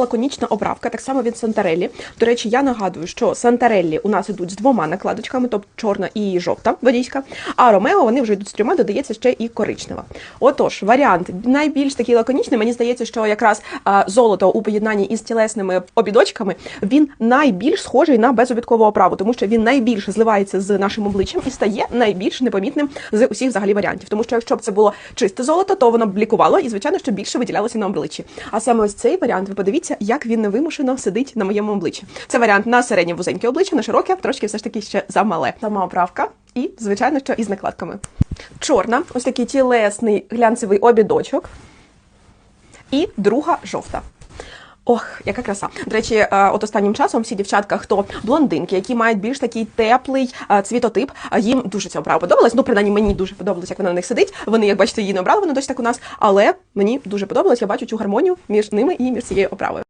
Лаконічна оправка, так само від Санtarelli. До речі, я нагадую, що Санtarelli у нас ідуть з двома накладочками, тобто чорна і жовта водійська. А Ромео вони вже йдуть з трьома, додається ще і коричнева. Отож, варіант найбільш такий лаконічний. Мені здається, що якраз золото у поєднанні із тілесними обідочками він найбільш схожий на безобідкову оправу, тому що він найбільше зливається з нашим обличчям і стає найбільш непомітним з усіх взагалі варіантів. Тому що якщо б це було чисте золото, то воно б блікувало і, звичайно, що більше виділялося на обличчі. А саме ось цей варіант, ви подивіться, як він невимушено сидить на моєму обличчі. Це варіант на середнє вузеньке обличчя, на широке, трошки все ж таки ще замале. Сама оправка. І, звичайно, що із накладками. Чорна, ось такий тілесний глянцевий обідочок. І друга жовта. Ох, яка краса. До речі, е, от останнім часом всі дівчатка, хто блондинки, які мають більш такий теплий е, цвітотип, е, їм дуже ця оправа подобалась. Ну, принаймні, мені дуже подобалось, як вона на них сидить. Вони, як бачите, її не обрали, вона досі так у нас. Але мені дуже подобалось, я бачу цю гармонію між ними і між цією оправою.